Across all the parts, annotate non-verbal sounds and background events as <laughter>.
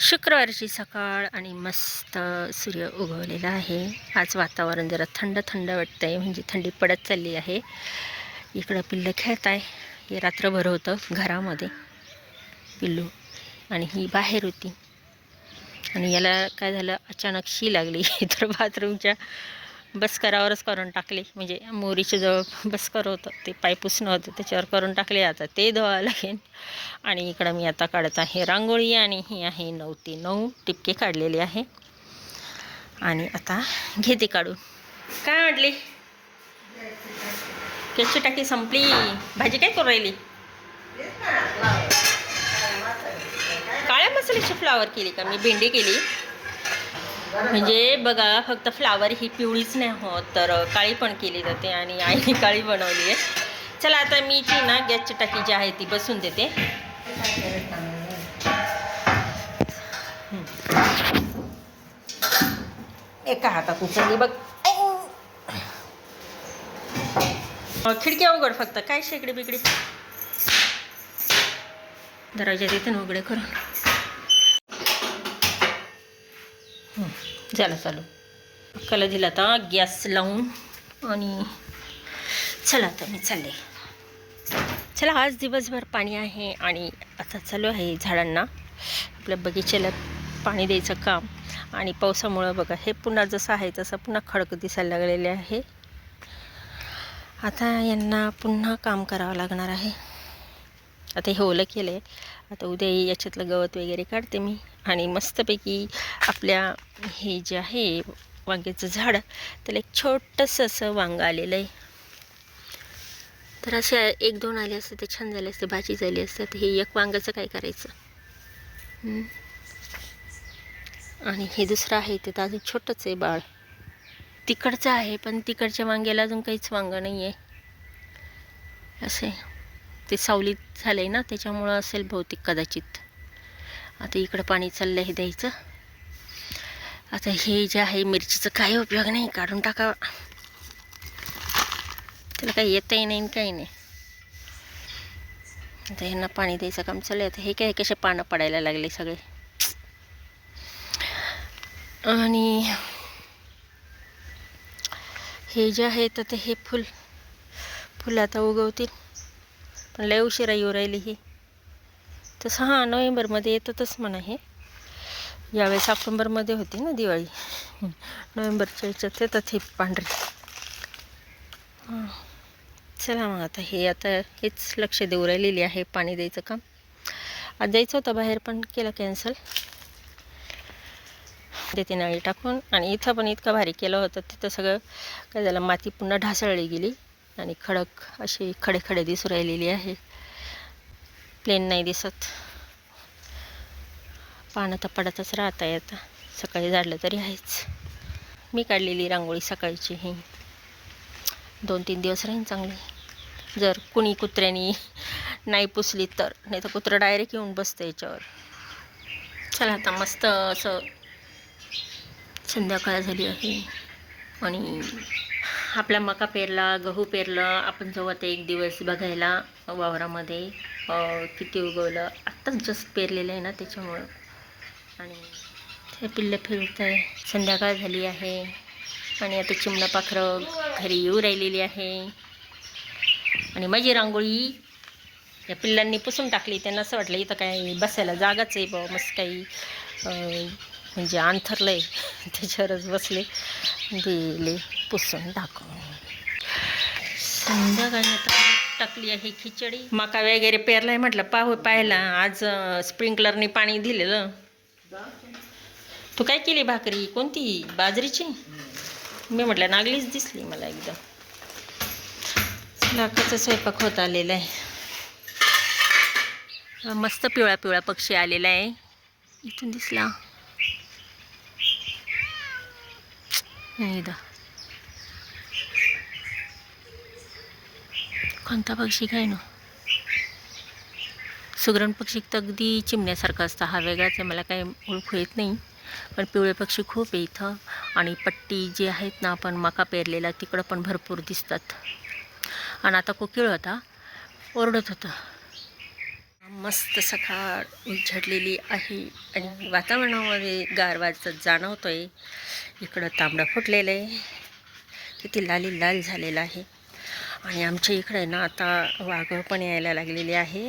शुक्रवारची सकाळ आणि मस्त सूर्य उगवलेला आहे. आज वातावरण जरा थंड थंड वाटतं आहे म्हणजे थंडी पडत चालली आहे. इकडं पिल्लं खेळत आहे. हे रात्रभर होतं घरामध्ये. पिल्लू आणि ही बाहेर होती. आणि याला काय झालं? अचानक शी लागली. <laughs> तर बाथरूमच्या बसकरावरच करून टाकले. म्हणजे मोरीच्या जवळ बसकर होतं ते पाय पुसणं होतं त्याच्यावर करून टाकले. आता ते धुवावं लागेल. आणि इकडं मी आता काढत आहे रांगोळी आणि ही आहे नऊ ते नऊ. टिपके काढलेले आहे. आणि आता घेते काढून. काय म्हटली? केसची टाकी संपली. भाजी काय करू राहिली? काळ्या मसाल्याची फ्लावर केली का? मी भेंडी केली. म्हणजे बघा फक्त फ्लावर ही पिवळीच नाही होत तर काळी पण केली जाते आणि आईने काळी बनवली आहे. चला आता मी ती ना गॅसची टाकी जी आहे ती बसून देते. एका हातात उचलली बघ. खिडक्या उघड फक्त. काय शेकडी बिकडी दरवाजा तिथे उघडे करून हं, झालं चालू. अक्काला दिला आता गॅस लावून आणि चला आता मी चालले. चला आज दिवसभर पाणी आहे आणि आता चालू आहे झाडांना. आपल्या बगीचेला पाणी द्यायचं काम. आणि पावसामुळं बघा हे पुन्हा जसं आहे तसं पुन्हा खडक दिसायला लागलेले आहे. आता यांना पुन्हा काम करावं लागणार आहे. आता हे ओलं केलं आहे आता उद्या याच्यातलं गवत वगैरे काढते मी. आणि मस्तपैकी आपल्या हे जे आहे वांग्याचं झाड त्याला एक छोटंसं असं वांगं आलेलं आहे. तर असे एक दोन आले असते ते छान झाले असते भाजी झाली असते. तर हे एक वांग्याचं काय करायचं? आणि हे दुसरं आहे ते तर अजून छोटंच आहे बाळ. तिकडचं आहे पण तिकडच्या वांग्याला अजून काहीच वांगं नाही आहे. असे ते सावलीत झालं आहे ना त्याच्यामुळं असेल बहुतेक कदाचित. आता इकडं पाणी चाललं आहे द्यायचं. आता हे जे आहे मिरचीचं काही उपयोग नाही काढून टाकावं. त्याला काही येतही नाही आणि काही नाही. आता ह्यांना पाणी द्यायचं काम चालू आहे आता हे काय कसे पानं पडायला लागले सगळे? आणि हे जे आहे तर ते हे फुल फुलं आता उगवतील. पण लय उशिरा येऊ राहिली ही. तसं हां नोव्हेंबरमध्ये येतातच म्हणा हे. यावेळेस ऑक्टोंबरमध्ये होती ना दिवाळी. नोव्हेंबरच्या याच्यात येतात हे पांढरे. हां. चला मग आता हे आता हेच लक्ष देऊ राहिलेली आहे पाणी द्यायचं काम. आज जायचं होतं बाहेर पण केलं कॅन्सल देते नळी टाकून आणि इथं पण इतकं भारी केलं होतं. तिथं सगळं काय झालं माती पुन्हा ढासळली गेली. आणि खडक अशी खडे खडे दिसू राहिलेली आहे. प्लेन नाही दिसत. पानं तर पडतच राहत आहे आता. सकाळी झाडलं तरी आहेच. मी काढलेली रांगोळी सकाळची ही. दोन तीन दिवस राहीन चांगली. जर कुणी कुत्र्यानी नाही पुसली तर. नाही तर कुत्रं डायरेक्ट येऊन बसतं याच्यावर. चला आता मस्त असं संध्याकाळ झाली आहे. आणि आपला मका पेरला गहू पेरलं आपण जवळ ते एक दिवस बघायला वावरामध्ये किती उगवलं. आत्ताच जस्ट पेरलेलं आहे ना त्याच्यामुळं. आणि ते पिल्लं फिरत आहे संध्याकाळ झाली आहे. आणि आता चिमणा पाखरं घरी येऊ राहिलेली आहे. आणि माझी रांगोळी या पिल्लांनी पुसून टाकली. त्यांना असं वाटलं इथं काय बसायला जागाच आहे बा मस्त काही म्हणजे अंथरलं आहे <laughs> त्याच्यावरच बसले. दिले पुसून टाकून. संध्याकाळी आता टाकली आहे खिचडी. मका वगैरे पेरलाय म्हटलं पाहू पाहिला. आज स्प्रिंकलरने पाणी दिलेलं. तू काय केली भाकरी? कोणती? बाजरीची? मी म्हटलं नागलीच दिसली मला एकदम. लाखाचा स्वयंपाक होत आलेला आहे. मस्त पिवळा पिवळा पक्षी आलेला आहे. इथून दिसला. नाही कोणता पक्षी काय ना? सुगरण पक्षी तर अगदी चिमण्यासारखा असतं. हा वेगळाच आहे. मला काही ओळखू येत नाही. पण पिवळे पक्षी खूप आहे इथं. आणि पट्टी जी आहेत ना आपण मका पेरलेला तिकडं पण भरपूर दिसतात. आणि आता कोकिळ होता. ओरडत होता. मस्त सकाळ उजडलेली आहे आणि वातावरणामध्ये गारवाचं जाणवतो आहे इकडं तांबडं फुटलेलं आहे. किती लाली लाल झालेलं आहे. आणि आमच्या इकडे ना आता वाघ पण यायला लागलेली आहे.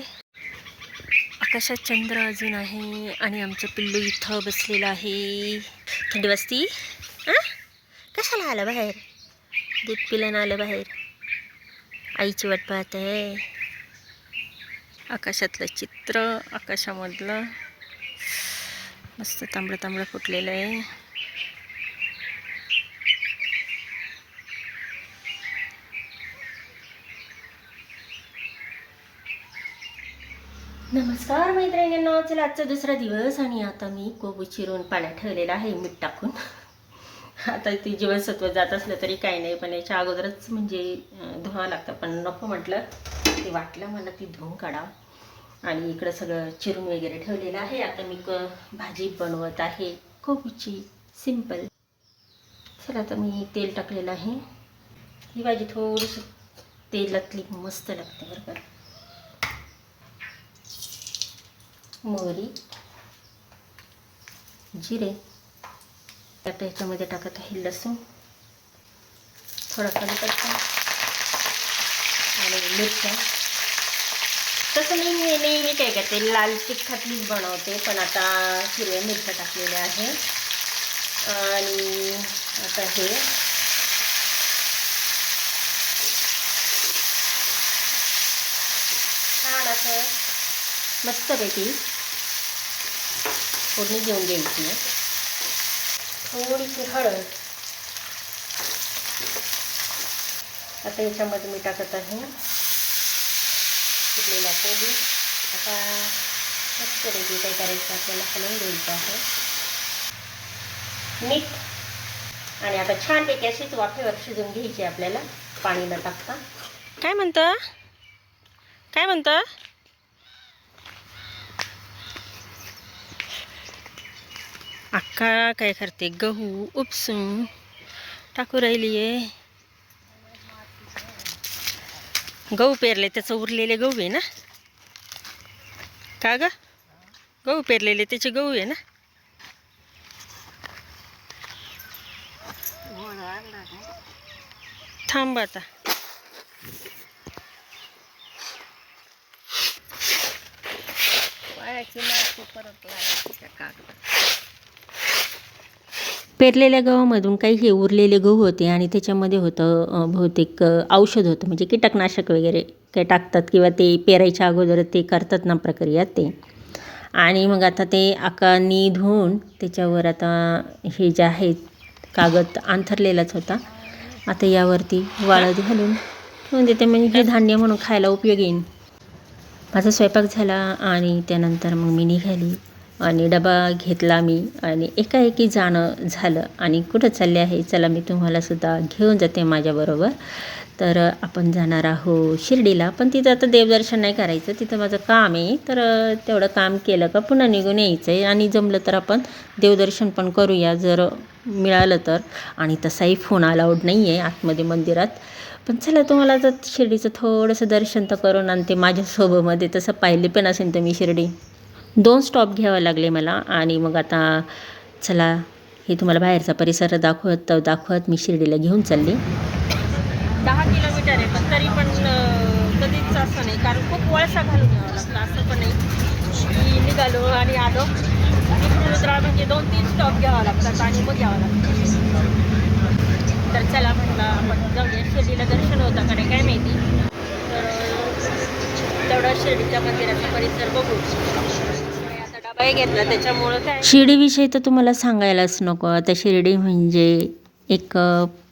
आकाशात चंद्र अजून आहे आणि आमचं पिल्लू इथं बसलेलं आहे. थंडी वाजती? हां कशाला आलं बाहेर? दूध पिल्यानं आलं बाहेर? आईची वाट पाहत आहे. आकाशातलं चित्र आकाशामधलं मस्त तांबडं तांबडं फुटलेलं आहे. नमस्कार मैत्रिणींना चला आजचा दुसरा दिवस आणि आता मी कोबू चिरून पाण्यात ठेवलेला आहे मीठ टाकून. आता ते जीवनसत्व जात असलं तरी काही नाही पण याच्या अगोदरच म्हणजे धुवा लागतं पण नको म्हटलं. ते वाटलं मला ती धुवून काढावं. आणि इकडं सगळं चिरून वगैरे ठेवलेलं आहे. आता मी क भाजी बनवत आहे. कोबीची सिंपल चला आता मी तेल टाकलेलं आहे. ही भाजी थोडीशी तेलातली मस्त लागते बरं का. मोहरी. जिरे. आता ह्याच्यामध्ये टाकत आहे लसूण. थोडा कढीपत्ता आणि मिरच्या. तसं मी नेहमी काय करते लाल तिखटातलीच बनवते पण आता हिरव्या मिरच्या टाकलेल्या आहे आणि आता हे. छान असं मस्तपैकी फोडणी घेऊन द्यायची थोडीशी हळद. आता याच्यामध्ये मी टाकत आहे. सुकलेला कोबी आता मस्तपैकी काय करायचं आपल्याला हलवून घ्यायचं आहे. मीठ आणि आता छानपैकी अशीच वाफेवर शिजून घ्यायची आपल्याला पाणी न टाकता. काय म्हणतं? काय म्हणतं? अक्का काय करते? गहू उपसून टाकू राहिली आहे गहू पेरले त्याचं उरलेले गहू आहे ना? का ग? गहू पेरलेले त्याचे गहू आहे ना? थांब आता. परत पेरलेल्या गव्हामधून काही हे उरलेले गहू होते आणि त्याच्यामध्ये होतं बहुतेक औषध होतं. म्हणजे कीटकनाशक वगैरे काही टाकतात किंवा ते पेरायच्या अगोदर ते करतात ना प्रक्रिया ते. आणि मग आता ते आकानी धुवून त्याच्यावर आता हे जे आहेत कागद अंथरलेलाच होता. आता यावरती वाळत घालून ठेवून देते. म्हणजे हे धान्य म्हणून खायला उपयोग येईन. माझा स्वयंपाक झाला आणि त्यानंतर मग मी निघाली. आणि डबा घेतला मी आणि एकाएकी जाणं झालं. आणि कुठं चालले आहे? चला मी तुम्हालासुद्धा घेऊन जाते माझ्याबरोबर. तर आपण जाणार आहो शिर्डीला. पण तिथं आता देवदर्शन नाही करायचं. तिथं माझं काम आहे. तर तेवढं काम केलं का पुन्हा निघून यायचं आहे आणि जमलं तर आपण देवदर्शन पण करूया जर मिळालं तर. आणि तसाही फोन अलाउड नाही आहे आतमध्ये मंदिरात. पण चला तुम्हाला जर शिर्डीचं थोडंसं दर्शन तर करून आणते माझ्या सोबमध्ये तसं पाहिले पण असेल तर मी शिर्डी. दोन स्टॉप घ्यावं लागले मला. आणि मग आता चला हे तुम्हाला बाहेरचा परिसर दाखवत दाखवत मी शिर्डीला घेऊन चालले. दहा किलोमीटर आहे पण तरी पण कधीच असं नाही. कारण खूप वळसा घालून यावं लागला असं पण नाही. की निघालो आणि आलो. रुद्रा म्हणजे दोन तीन स्टॉप घ्यावं लागतात आणि मग घ्यावं लागतं. तर चला म्हटलं आपण जाऊया. शिर्डीला दर्शन होतं कारण काय माहिती. तर तेवढा शिर्डीच्या मंदिराचा परिसर बघू. घेतला त्याच्यामुळं काय? शिर्डीविषयी तर तुम्हाला सांगायलाच नको. आता शिर्डी म्हणजे एक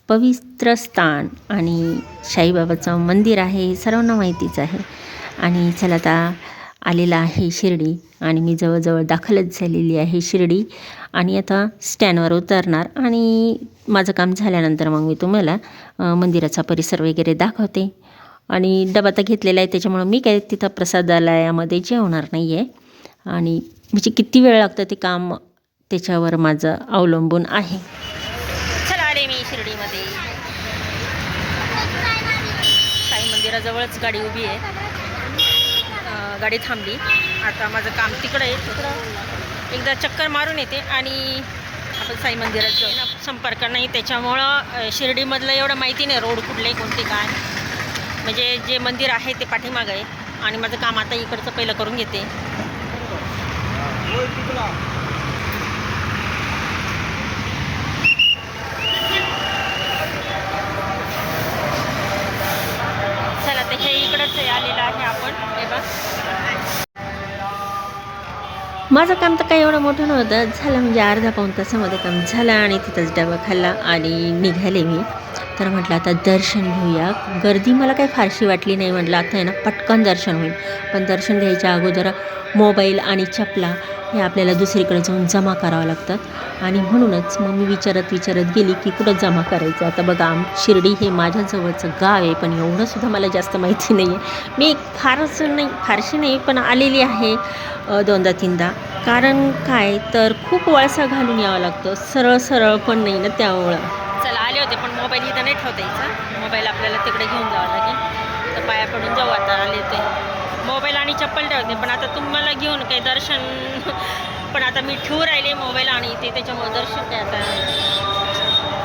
पवित्र स्थान आणि साईबाबाचं मंदिर आहे हे सर्वांना माहितीच आहे. आणि चला आता आलेला आहे शिर्डी आणि मी जवळजवळ दाखलच झालेली आहे शिर्डी. आणि आता स्टँडवर उतरणार आणि माझं काम झाल्यानंतर मग मी तुम्हाला मंदिराचा परिसर वगैरे दाखवते. आणि डबा तर घेतलेला आहे त्याच्यामुळं मी काय तिथं प्रसादालयामध्ये जेवणार नाही आहे आणि म्हणजे किती वेळ लागतं ते काम त्याच्यावर माझं अवलंबून आहे? चला आले मी शिर्डीमध्ये. साई मंदिराजवळच गाडी उभी आहे. गाडी थांबली. आता माझं काम तिकडं आहे. तिकडं एकदा चक्कर मारून येते आणि आपण साई मंदिरात जाऊ ना संपर्क नाही. त्याच्यामुळं शिर्डीमधलं एवढं माहिती नाही रोड कुठले कोणते काय. म्हणजे जे मंदिर आहे ते पाठीमागं आहे. आणि माझं काम आता इकडचं पहिलं करून घेते. चला तर हे इकडंच आलेलं आहे आपण. हे बघ. माझं काम तर काही एवढं मोठं नव्हतं. झालं म्हणजे अर्धा पाऊण तासामध्ये काम झालं आणि तिथंच डबा खाल्ला आणि निघाले मी. तर म्हटलं आता दर्शन घेऊया. गर्दी मला काही फारशी वाटली नाही. म्हटलं आता आहे ना पटकन दर्शन होईल. पण दर्शन घ्यायच्या अगोदर मोबाईल आणि चपला हे आपल्याला दुसरीकडे जाऊन जमा करावं लागतात आणि म्हणूनच मग मी विचारत विचारत गेली की कुठं जमा करायचं? आता बघा आम शिर्डी हे माझ्याजवळचं गाव आहे पण एवढंसुद्धा मला जास्त माहिती नाही आहे मी फारच नाही फारशी नाही पण आलेली आहे दोनदा तीनदा. कारण काय? तर खूप वळसा घालून यावं लागतं. सरळ सरळ पण नाही ना त्यामुळं. चला आले होते पण मोबाईल इथं नाही ठेवता यायचा. मोबाईल आपल्याला तिकडे घेऊन जावं लागेल. तर पाया पडून जाऊ आता आले होते. मोबाईल आणि चप्पल ठेवते पण आता तुम्हाला घेऊन काही दर्शन पण आता मी ठेवू राहिले मोबाईल आणि ते त्याच्यामुळे दर्शन काय आता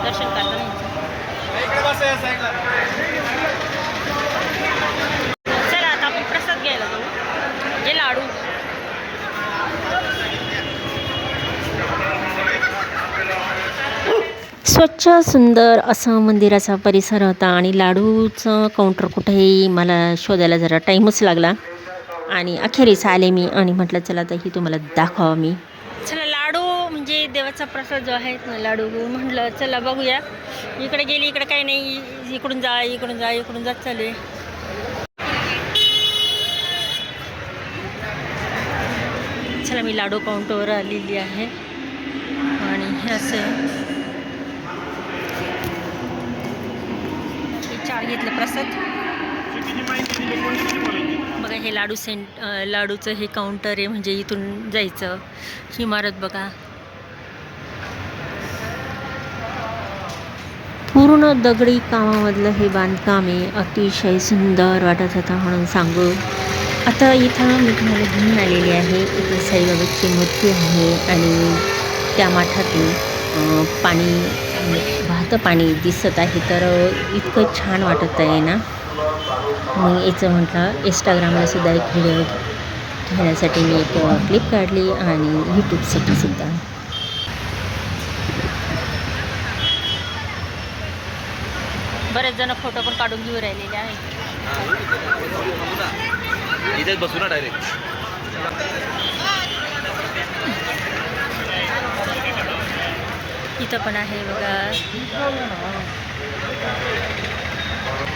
दर्शन करता नाही चला आता आपण प्रसाद घ्यायला जाऊ. हे लाडू. स्वच्छ सुंदर असं मंदिराचा परिसर होता आणि लाडूचं काउंटर कुठेही मला शोधायला जरा टाईमच लागला. आणि अखेरीस आले मी आणि म्हटलं चला तर ही तुम्हाला दाखवा मी. चला लाडू म्हणजे देवाचा प्रसाद जो आहे ना लाडू म्हटलं चला बघूया. इकडे गेली इकडे काही नाही. इकडून जा इकडून जा इकडून जात चालू आहे. चला मी लाडू काउंटरवर आलेली आहे. आणि हे असं आहे. हे चार घेतलं प्रसाद. बघा हे लाडू सेंट लाडूचं हे काउंटर आहे म्हणजे इथून जायचं. इमारत बघा. पूर्ण दगडी कामामधलं हे बांधकाम आहे. अतिशय सुंदर वाटत होता म्हणून सांगू. आता इथं मी तुम्हाला घेऊन आलेली आहे. इथे साईबाबाची मूर्ती आहे आणि त्या माठातून पाणी वाहतं पाणी दिसत आहे. तर इतकं छान वाटत आहे ना. मग याचं म्हटलं इंस्टाग्रामला सुद्धा एक व्हिडिओ घेण्यासाठी मी एक क्लिप काढली आणि यूट्यूबसाठी सुद्धा बरेच जण फोटो पण काढून घेऊ राहिलेले आहेत. इथेच बसू ना डायरेक्ट इथं पण आहे बघा.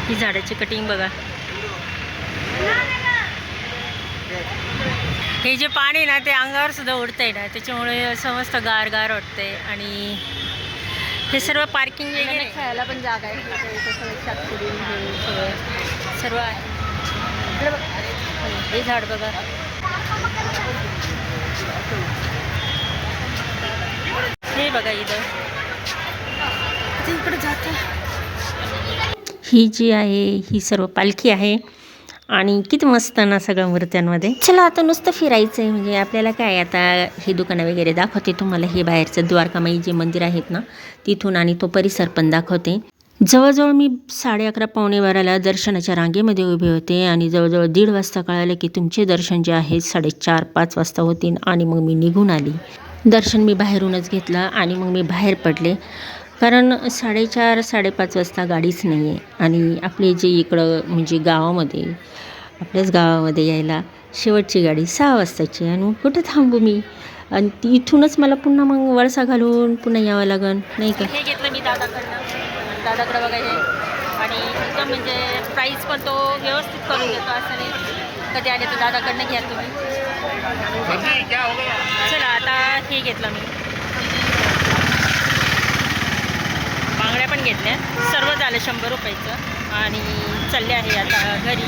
ही झाडाची कटिंग बघा. हे जे पाणी ना ते अंगावर सुद्धा उडतंय ना त्याच्यामुळे समस्त गार गार वाटतंय. आणि हे सर्व पार्किंग वगैरे खेळायला पण जागा आहे. सगळं सर्व आहे. हे झाड बघा. हे बघा इथं. ते इकडे जातं. ही जी आहे ही सर्व पालखी आहे. आणि किती मस्त ना सगळं मूर्त्यांमध्ये. चला आता नुसतं फिरायचं आहे म्हणजे आपल्याला काय आता हे दुकानं वगैरे दाखवते तुम्हाला. हे बाहेरचं द्वारकामाई जे मंदिर आहेत ना तिथून आणि तो परिसर पण दाखवते. जवळजवळ मी साडे अकरा पावणे बाराला दर्शनाच्या रांगेमध्ये उभे होते आणि जवळजवळ दीड वाजता कळालं की तुमचे दर्शन जे आहे साडेचार पाच वाजता होतील आणि मग मी निघून आली. दर्शन मी बाहेरूनच घेतलं आणि मग मी बाहेर पडले. कारण साडेचार साडेपाच वाजता गाडीच नाही आहे आणि आपले जे इकडं म्हणजे गावामध्ये आपल्याच गावामध्ये यायला शेवटची गाडी सहा वाजताची आणि मग कुठे थांबू मी? आणि ती इथूनच मला पुन्हा मग वळसा घालून पुन्हा यावं लागन नाही का? हे घेतलं मी दादाकडनं. दादाकडं बघा हे आणि एकदम म्हणजे प्राईस पण तो व्यवस्थित करून देतो असं नाही. कधी आले तर दादाकडनं घ्या तुम्ही. चला आता हे घेतलं मी बांगड्या पण घेतल्या सर्व झालं शंभर रुपयाचं. आणि चालले आहे आता घरी.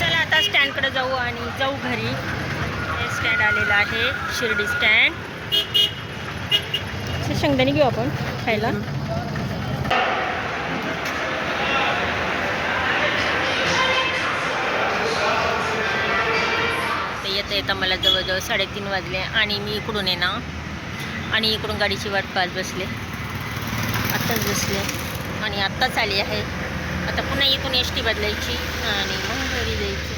चला आता स्टँडकडे जाऊ आणि जाऊ घरी. हे स्टँड आलेलं आहे शिर्डी स्टँड. असं शेंगदाणे घेऊ आपण खायला. येता येता मला जवळजवळ साडेतीन वाजले आणि मी इकडून येणार. ना आणि इकडून गाडीची वाट पाहत बसले. आत्ताच बसले आणि आत्ताच आली आहे. आता पुन्हा इथून एस टी बदलायची आणि मग घरी जायची.